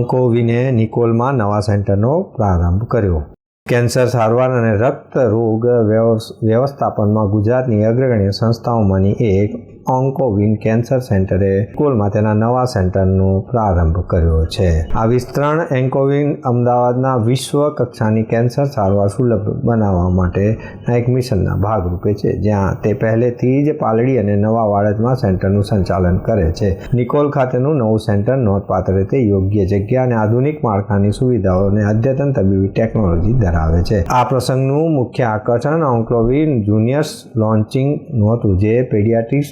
ઓન્કોવિને નિકોલમાં નવા સેન્ટરનો પ્રારંભ કર્યો. કેન્સર સારવાર અને રક્ત રોગ વ્યવસ- વ્યવસ્થાપનમાં ગુજરાતની અગ્રગણ્ય સંસ્થાઓમાંની એક ઓન્કોવિન કેન્સર સેન્ટરે સ્કૂલમાં તેના નવા સેન્ટરનો પ્રારંભ કર્યો છે. આ વિસ્તરણ એન્કોવિન અમદાવાદના વિશ્વ કક્ષાની કેન્સર સારવાર સુલભ બનાવવા માટેના એક મિશનના ભાગરૂપે છે, જ્યાં તે પહેલેથી જ પાલડી અને નવા વાડજમાં સેન્ટરનું સંચાલન કરે છે. નિકોલ ખાતેનું નવું સેન્ટર નોંધપાત્ર રીતે યોગ્ય જગ્યા અને આધુનિક માળખાની સુવિધાઓ અને અદ્યતન તબીબી ટેકનોલોજી ધરાવે છે. આ પ્રસંગનું મુખ્ય આકર્ષણ ઓન્કોવિન જુનિયર્સ લોન્ચિંગ નહોતું જે પેડિયાટ્રિક્સ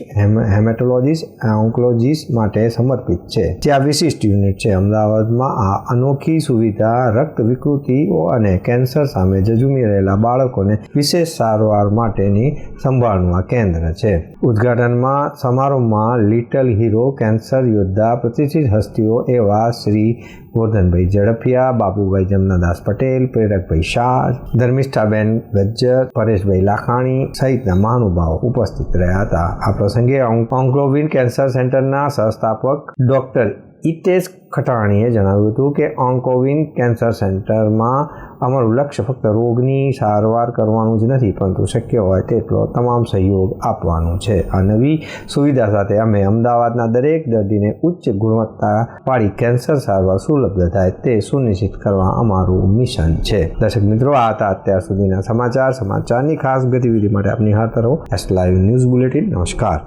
હેમેટોલોજીસ્ટ ઓન્કોલોજીસ માટે સમર્પિત છે. જે આ વિશિષ્ટ યુનિટ છે. અમદાવાદમાં આ અનોખી સુવિધા, રક્ત વિકૃતિઓ અને કેન્સર સામે જજુમી રહેલા બાળકોને વિશેષ સારવાર માટેની સંભાળનું આ કેન્દ્ર છે. ઉદ્ઘાટનમાં સમારોહમાં લિટલ હીરો કેન્સર યોદ્ધા, પ્રતિષ્ઠિત હસ્તીઓ એવા શ્રી ગોરધનભાઈ ઝડફિયા બાબુભાઈ જમનાદાસ પટેલ, પ્રેરકભાઈ શાહ, ધર્મિષ્ઠાબેન ગજ્જર, પરેશભાઈ લાખાણી સહિતના મહાનુભાવો ઉપસ્થિત રહ્યા હતા. આ પ્રસંગે ઓન્ક્લોવિન કેન્સર સેન્ટરના સંસ્થાપક ડૉક્ટર ઇતેશ ખટાણીએ જણાવ્યું હતું કે ઓન્કોવિન કેન્સર સેન્ટરમાં અમારું લક્ષ્ય ફક્ત રોગની સારવાર કરવાનું જ નથી, પરંતુ શક્ય હોય તેટલો તમામ સહયોગ આપવાનું છે. આ નવી સુવિધા સાથે અમે અમદાવાદના દરેક દર્દીને ઉચ્ચ ગુણવત્તાવાળી કેન્સર સારવાર સુલભ થાય તે સુનિશ્ચિત કરવા અમારું મિશન છે. દર્શક મિત્રો, આ હતા અત્યાર સુધીના સમાચાર. સમાચારની ખાસ ગતિવિધિ માટે આપની હાથ રહો. એસ લાઈવ ન્યૂઝ બુલેટિન નમસ્કાર.